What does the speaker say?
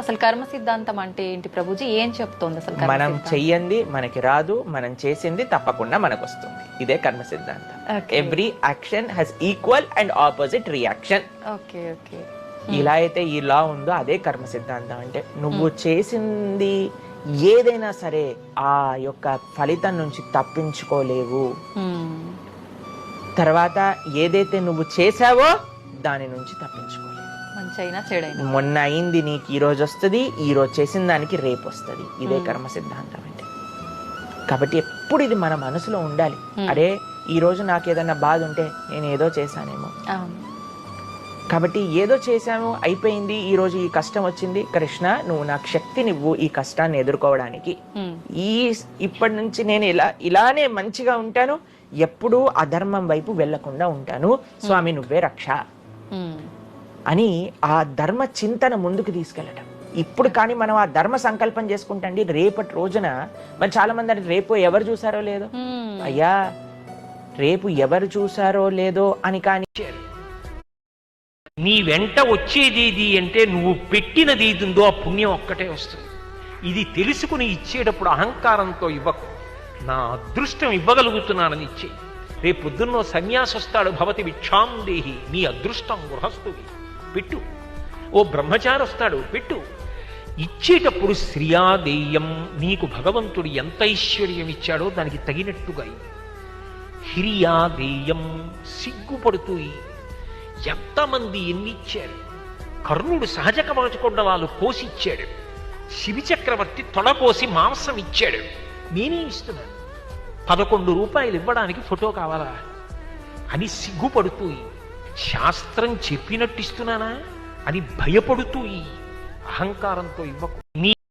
అసలు కర్మ సిద్ధాంతం అంటే ఏంటి ప్రభుజీ? ఏం చెప్తోంది అసలు మనం? చెయ్యంది మనకి రాదు మనం చేసింది తప్పకుండా మనకు వస్తుంది ఇదే కర్మ సిద్ధాంతం. Every action has equal and opposite reaction okay okay. ఇలా అయితే ఈ లా ఉందో అదే కర్మ సిద్ధాంతం అంటే నువ్వు చేసింది ఏదైనా సరే ఆ యొక్క ఫలితం నుంచి తప్పించుకోలేవు. తర్వాత ఏదైతే నువ్వు చేసావో దాని నుంచి తప్పించుకోలేవు. చెడైనా. మొన్న అయింది నీకు ఈ రోజు వస్తుంది ఈ రోజు చేసిన దానికి రేపు వస్తుంది. ఇదే కర్మ సిద్ధాంతం అంటే. కాబట్టి ఎప్పుడు ఇది మన మనసులో ఉండాలి. అరే ఈ రోజు నాకు ఏదైనా బాధ ఉంటే నేను ఏదో చేశానేమో. కాబట్టి ఏదో చేశాను అయిపోయింది ఈ రోజు ఈ కష్టం వచ్చింది. కృష్ణ నువ్వు నాకు శక్తినివ్వు ఈ కష్టాన్ని ఎదుర్కోవడానికి. ఈ ఇప్పటి నుంచి నేను ఇలా ఇలానే మంచిగా ఉంటాను. ఎప్పుడూ అధర్మం వైపు వెళ్ళకుండా ఉంటాను. స్వామి నువ్వే రక్ష. అని ఆ ధర్మ చింతన ముందుకు తీసుకెళ్ళటం. ఇప్పుడు కానీ మనం ఆ ధర్మ సంకల్పం చేసుకుంటండి రేపటి రోజున మరి చాలా మంది అంటే రేపు ఎవరు చూసారో లేదో. అయ్యా రేపు ఎవరు చూసారో లేదో అని కానీ నీ వెంట వచ్చేది ఇది అంటే నువ్వు పెట్టినది ఏది ఉందో ఆ పుణ్యం ఒక్కటే వస్తుంది. ఇది తెలుసుకుని ఇచ్చేటప్పుడు అహంకారంతో ఇవ్వకు. నా అదృష్టం ఇవ్వగలుగుతున్నానని ఇచ్చే రేపు పొద్దున్నో సన్యాసి వస్తాడు భవతి విక్షాం దేహి నీ అదృష్టం గృహస్థువి. పెట్టు ఓ బ్రహ్మచారి వస్తాడు పెట్టు ఇచ్చేటప్పుడు శ్రియాదేయం నీకు భగవంతుడు ఎంత ఐశ్వర్యం ఇచ్చాడో దానికి తగినట్టుగా హిరియాదేయం సిగ్గుపడుతూ ఎంతమంది ఎన్నిచ్చారు? కర్ణుడు సహజ కవచకొండలాలు కోసిచ్చాడు శివిచక్రవర్తి శివి తొడకోసి మాంసం ఇచ్చాడు నేనే ఇస్తున్నాను. పదకొండు రూపాయలు ఇవ్వడానికి ఫోటో కావాలా? అని సిగ్గుపడుతూ శాస్త్రం చెప్పినట్టు ఇస్తున్నానా అని భయపడుతూ ఈ అహంకారంతో ఇవ్వకు. నీ